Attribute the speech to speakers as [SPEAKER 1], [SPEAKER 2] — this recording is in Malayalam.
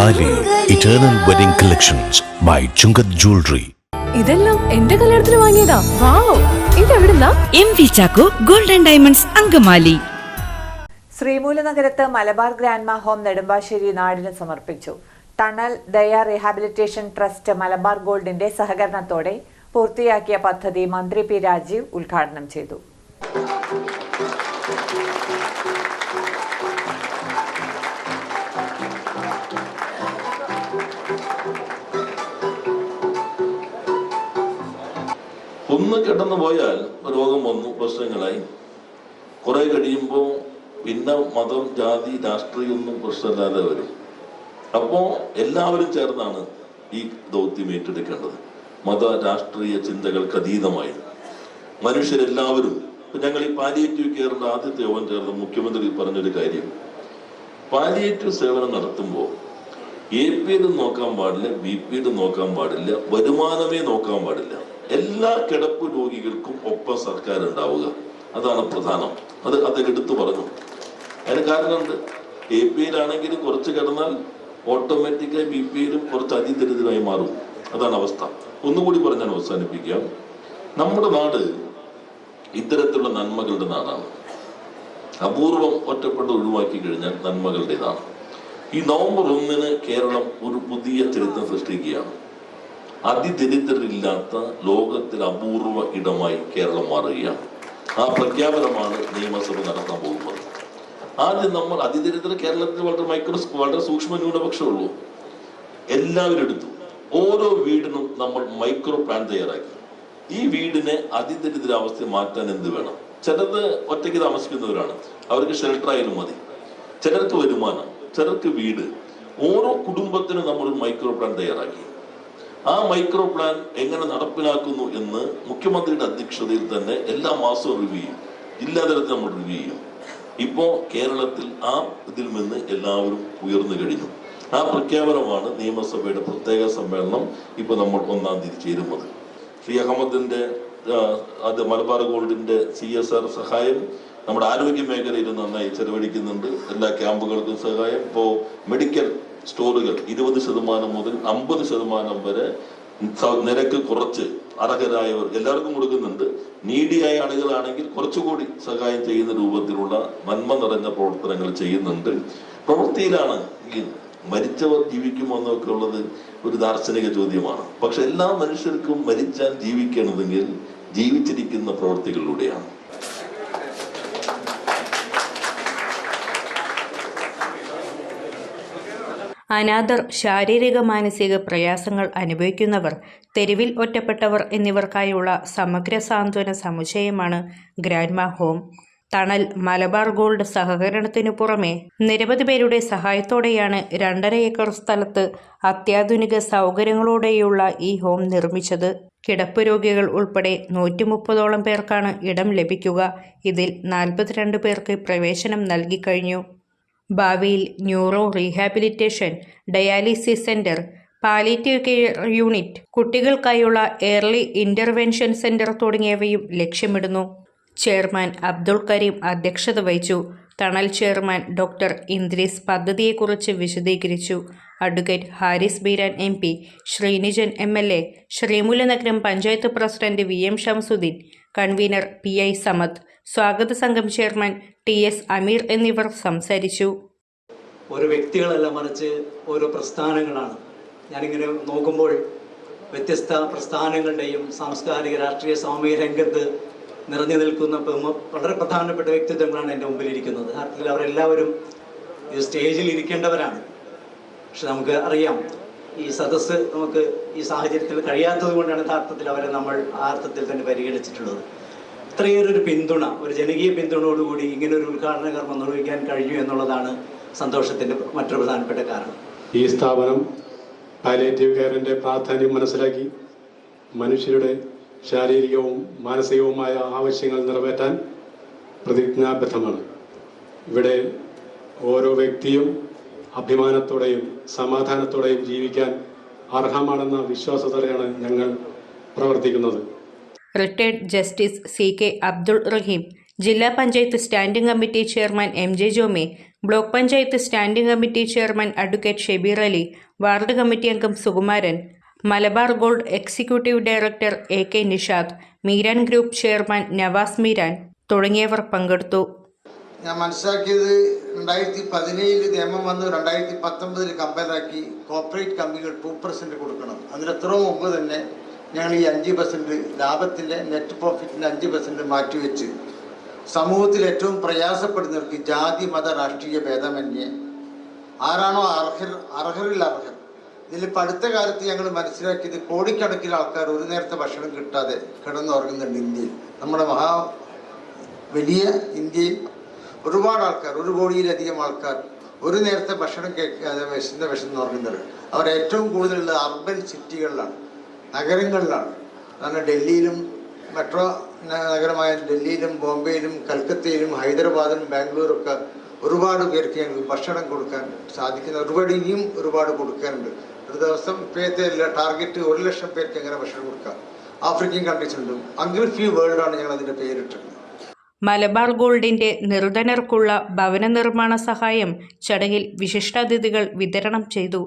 [SPEAKER 1] Thali eternal wedding collections by Chungath jewellery
[SPEAKER 2] ഇതെല്ലാം എന്റെ കല്യാണത്തിന് വാങ്ങിയതാ. Wow ഇതെവിടുന്നാ?
[SPEAKER 3] M V Chacko golden diamonds Angamaly.
[SPEAKER 4] ശ്രീമൂലനഗരത്ത് Malabar grandma home Nedumbassery നാടിന് സമർപ്പിച്ചു. ടണൽ ദയ റീഹാബിലിറ്റേഷൻ ട്രസ്റ്റ് മലബാർ ഗോൾഡിന്റെ സഹകരണത്തോടെ പൂർത്തിയാക്കിയ പദ്ധതി മന്ത്രി പി രാജീവ് ഉദ്ഘാടനം ചെയ്തു.
[SPEAKER 5] ഒന്ന് കിടന്നു പോയാൽ രോഗം വന്നു പ്രശ്നങ്ങളായി. കുറെ കഴിയുമ്പോൾ പിന്നെ മതം ജാതി രാഷ്ട്രീയമൊന്നും പ്രശ്നമില്ലാതെ വരും. അപ്പോ എല്ലാവരും ചേർന്നാണ് ഈ ദൗത്യം ഏറ്റെടുക്കേണ്ടത്. മത രാഷ്ട്രീയ ചിന്തകൾക്ക് അതീതമായി. മനുഷ്യരെല്ലാവരും ഞങ്ങൾ ഈ പാലിയേറ്റീവ് കെയറിന്റെ ആദ്യത്തെ യോഗം ചേർന്ന് മുഖ്യമന്ത്രി പറഞ്ഞൊരു കാര്യം. പാലിയേറ്റീവ് സേവനം നടത്തുമ്പോൾ എ പി നോക്കാൻ പാടില്ല ബി പി നോക്കാൻ പാടില്ല വരുമാനമേ നോക്കാൻ പാടില്ല. എല്ലാ കിടപ്പ് രോഗികൾക്കും ഒപ്പം സർക്കാർ ഉണ്ടാവുക അതാണ് പ്രധാനം. അത് അത് എടുത്തു പറഞ്ഞു. അതിന് കാരണമുണ്ട്. എ പി എല്ലാണെങ്കിൽ കുറച്ച് കിടന്നാൽ ഓട്ടോമാറ്റിക്കായി ബി പി എല്ലും കുറച്ച് അതിദരിദ്രമായി മാറും. അതാണ് അവസ്ഥ. ഒന്നുകൂടി പറഞ്ഞാൽ അവസാനിപ്പിക്കാം നമ്മുടെ നാട് ഇത്തരത്തിലുള്ള നന്മകളുടെ നാടാണ്. അപൂർവം ഒറ്റപ്പെട്ട് ഒഴിവാക്കി കഴിഞ്ഞാൽ നന്മകളുടേതാണ്. ഈ നവംബർ ഒന്നിന് കേരളം ഒരു പുതിയ ചരിത്രം സൃഷ്ടിക്കുകയാണ്. അതിദരിദ്രരില്ലാത്ത ലോകത്തിൽ അപൂർവ ഇടമായി കേരളം മാറുകയാണ്. ആ പ്രഖ്യാപനമാണ് നിയമസഭ നടത്താൻ പോകുന്നത്. ആദ്യം നമ്മൾ അതിദരിദ്ര കേരളത്തിൽ വളരെ മൈക്രോസ്കോ വളരെ സൂക്ഷ്മ ന്യൂനപക്ഷമുള്ളൂ എല്ലാവരും എടുത്തു. ഓരോ വീടിനും നമ്മൾ മൈക്രോ പ്ലാൻ തയ്യാറാക്കി. ഈ വീടിനെ അതിദരിദ്രാവസ്ഥ മാറ്റാൻ എന്ത് വേണം? ചിലത് ഒറ്റയ്ക്ക് താമസിക്കുന്നവരാണ്. അവർക്ക് ഷെൽട്ടർ ആയാലും മതി. ചിലർക്ക് വരുമാനം ചിലർക്ക് വീട്. ഓരോ കുടുംബത്തിനും നമ്മൾ മൈക്രോ പ്ലാൻ തയ്യാറാക്കി. ആ മൈക്രോ പ്ലാൻ എങ്ങനെ നടപ്പിലാക്കുന്നു എന്ന് മുഖ്യമന്ത്രിയുടെ അധ്യക്ഷതയിൽ തന്നെ എല്ലാ മാസവും റിവ്യൂ ചെയ്യും. ജില്ലാതലത്തിൽ നമ്മൾ റിവ്യൂ ചെയ്യും. ഇപ്പോ കേരളത്തിൽ ആ ഇതിൽ നിന്ന് എല്ലാവരും ഉയർന്നു കഴിഞ്ഞു. ആ പ്രഖ്യാപനമാണ് നിയമസഭയുടെ പ്രത്യേക സമ്മേളനം ഇപ്പൊ നമ്മൾ ഒന്നാം തീയതി ചേരുന്നത്. ശ്രീ അഹമ്മദിന്റെ അത് മലബാർ ഗോൾഡിന്റെ സി എസ് ആർ സഹായം നമ്മുടെ ആരോഗ്യ മേഖലയിൽ നന്നായി ചെലവഴിക്കുന്നുണ്ട്. എല്ലാ ക്യാമ്പുകൾക്കും സഹായം. ഇപ്പോ മെഡിക്കൽ സ്റ്റോറുകൾ ഇരുപത് ശതമാനം മുതൽ അമ്പത് ശതമാനം വരെ നിരക്ക് കുറച്ച് അർഹരായവർ എല്ലാവർക്കും കൊടുക്കുന്നുണ്ട്. നീഡിയായ ആളുകളാണെങ്കിൽ കുറച്ചുകൂടി സഹായം ചെയ്യുന്ന രൂപത്തിലുള്ള നന്മ നിറഞ്ഞ പ്രവർത്തനങ്ങൾ ചെയ്യുന്നുണ്ട്. പ്രവൃത്തിയിലാണ് ഈ മരിച്ചവർ ജീവിക്കുമോ എന്നൊക്കെ ഉള്ളത് ഒരു ദാർശനിക ചോദ്യമാണ്. പക്ഷെ എല്ലാ മനുഷ്യർക്കും മരിച്ചാൽ ജീവിക്കണമെങ്കിൽ ജീവിച്ചിരിക്കുന്ന പ്രവൃത്തികളിലൂടെയാണ്
[SPEAKER 6] അനാഥർ ശാരീരിക മാനസിക പ്രയാസങ്ങൾ അനുഭവിക്കുന്നവർ തെരുവിൽ ഒറ്റപ്പെട്ടവർ എന്നിവർക്കായുള്ള സമഗ്ര സാന്ത്വന സമുച്ചയമാണ് ഗ്രാൻഡ്മ ഹോം. തണൽ മലബാർ ഗോൾഡ് സഹകരണത്തിനു പുറമെ നിരവധി പേരുടെ സഹായത്തോടെയാണ് രണ്ടര ഏക്കർ സ്ഥലത്ത് അത്യാധുനിക സൗകര്യങ്ങളോടെയുള്ള ഈ ഹോം നിർമ്മിച്ചത്. കിടപ്പ് രോഗികൾ ഉൾപ്പെടെ നൂറ്റി മുപ്പതോളം പേർക്കാണ് ഇടം ലഭിക്കുക. ഇതിൽ നാൽപ്പത്തിരണ്ട് പേർക്ക് പ്രവേശനം നൽകിക്കഴിഞ്ഞു ഭാവിയിൽ neuro rehabilitation dialysis centre palliative care unit കുട്ടികൾക്കായുള്ള ഏർലി ഇന്റർവെൻഷൻ സെന്റർ തുടങ്ങിയവയും ലക്ഷ്യമിടുന്നു. ചെയർമാൻ അബ്ദുൾ കരീം അധ്യക്ഷത വഹിച്ചു. തണൽ ചെയർമാൻ ഡോക്ടർ ഇന്ദ്രീസ് പദ്ധതിയെക്കുറിച്ച് വിശദീകരിച്ചു. Advocate Haris Beeran M P Sreenijan M L A Sreemoolanagaram panchayat president V M Shamsuddin convenor P I Samad സ്വാഗത സംഘം ചെയർമാൻ ടി എസ് അമീർ എന്നിവർ സംസാരിച്ചു.
[SPEAKER 7] ഒരു വ്യക്തികളല്ല മറിച്ച് ഓരോ പ്രസ്ഥാനങ്ങളാണ്. ഞാനിങ്ങനെ നോക്കുമ്പോൾ വ്യത്യസ്ത പ്രസ്ഥാനങ്ങളുടെയും സാംസ്കാരിക രാഷ്ട്രീയ സാമൂഹിക രംഗത്ത് നിറഞ്ഞു നിൽക്കുന്ന വളരെ പ്രധാനപ്പെട്ട വ്യക്തിത്വങ്ങളാണ് എന്റെ മുമ്പിൽ ഇരിക്കുന്നത് യഥാർത്ഥത്തിൽ അവരെല്ലാവരും ഈ സ്റ്റേജിൽ ഇരിക്കേണ്ടവരാണ്. പക്ഷെ നമുക്ക് അറിയാം ഈ സദസ്സ് നമുക്ക് ഈ സാഹചര്യത്തിൽ കഴിയാത്തത് കൊണ്ടാണ് യഥാർത്ഥത്തിൽ അവരെ നമ്മൾ ആ അർത്ഥത്തിൽ തന്നെ പരിഗണിച്ചിട്ടുള്ളത്. ഇത്രയേറെ ഒരു പിന്തുണ ഒരു ജനകീയ പിന്തുണയോടുകൂടി ഇങ്ങനെ ഒരു ഉദ്ഘാടന കർമ്മം നിർവഹിക്കാൻ കഴിയും എന്നുള്ളതാണ് സന്തോഷത്തിന്റെ മറ്റൊരു പ്രധാനപ്പെട്ട കാരണം.
[SPEAKER 8] ഈ സ്ഥാപനം പാലേറ്റീവ് കെയറിന്റെ പ്രാധാന്യം മനസ്സിലാക്കി മനുഷ്യരുടെ ശാരീരികവും മാനസികവുമായ ആവശ്യങ്ങൾ നിറവേറ്റാൻ പ്രതിജ്ഞാബദ്ധമാണ്. ഇവിടെ ഓരോ വ്യക്തിയും അഭിമാനത്തോടെയും സമാധാനത്തോടെയും ജീവിക്കാൻ അർഹമാണെന്ന വിശ്വാസത്തോടെയാണ് ഞങ്ങൾ പ്രവർത്തിക്കുന്നത്.
[SPEAKER 6] Retired justice C K Abdul Rahim ജില്ലാ panchayat standing committee chairman M J Jomy block panchayat standing committee chairman advocate Shebeer Ali ward committee അംഗം Sukumaran Malabar gold executive director A K Nishad Meeran group chairman Navas Meeran തുടങ്ങിയവർ പങ്കെടുത്തു.
[SPEAKER 9] ഞാൻ മനസ്സിലാക്കിയത് രണ്ടായിരത്തി പതിനേഴിൽ നിയമം വന്ന് രണ്ടായിരത്തി പത്തൊമ്പതിൽ കമ്പയറാക്കി കോർപ്പറേറ്റ് കമ്പനികൾ ടു പെർസെന്റ് കൊടുക്കണം. അതിന് എത്രയോ മുമ്പ് തന്നെ ഞങ്ങൾ ഈ അഞ്ച് പെർസെന്റ് ലാഭത്തിന്റെ നെറ്റ് പ്രോഫിറ്റിന്റെ അഞ്ച് പെർസെന്റ് മാറ്റിവെച്ച് സമൂഹത്തിൽ ഏറ്റവും പ്രയാസപ്പെടുന്നവർക്ക് ജാതി മത രാഷ്ട്രീയ ഭേദമന്യേ ആരാണോ അർഹർ അർഹരിൽ അർഹർ. ഇതിലിപ്പോൾ അടുത്ത കാലത്ത് ഞങ്ങൾ മനസ്സിലാക്കിയത് കോടിക്കണക്കിന് ആൾക്കാർ ഒരു നേരത്തെ ഭക്ഷണം കിട്ടാതെ കിടന്നുറങ്ങുന്നുണ്ട് ഇന്ത്യയിൽ. നമ്മുടെ മഹാ വലിയ ഇന്ത്യയിൽ ഒരുപാട് ആൾക്കാർ ഒരു കോടിയിലധികം ആൾക്കാർ ഒരു നേരത്തെ ഭക്ഷണം കേൾക്കാതെ വിശന്ന് വിശന്ന് ഉറങ്ങുന്നത് അവർ ഏറ്റവും കൂടുതലുള്ളത് അർബൻ സിറ്റികളിലാണ്. നഗരങ്ങളിലാണ്. കാരണം ഡൽഹിയിലും മെട്രോ നഗരമായ ഡൽഹിയിലും ബോംബെയിലും കൽക്കത്തയിലും ഹൈദരാബാദിലും ബാംഗ്ലൂരൊക്കെ ഒരുപാട് പേർക്ക് ഞങ്ങൾക്ക് ഭക്ഷണം കൊടുക്കാൻ സാധിക്കുന്ന ഒരുപാട് ഇനിയും ഒരുപാട് കൊടുക്കാനുണ്ട്. ഒരു ദിവസം ഇപ്പോഴത്തെ ടാർഗറ്റ് ഒരു ലക്ഷം പേർക്ക് എങ്ങനെ ഭക്ഷണം കൊടുക്കാം? ആഫ്രിക്കൻ കൺട്രീസിലുണ്ട് അംഗ്രിഫി ആണ് ഞങ്ങൾ അതിന്റെ പേരിട്ടത്.
[SPEAKER 6] മലബാർ ഗോൾഡിന്റെ നിർധനർക്കുള്ള ഭവന നിർമ്മാണ സഹായം ചടങ്ങിൽ വിശിഷ്ടാതിഥികൾ വിതരണം ചെയ്തു.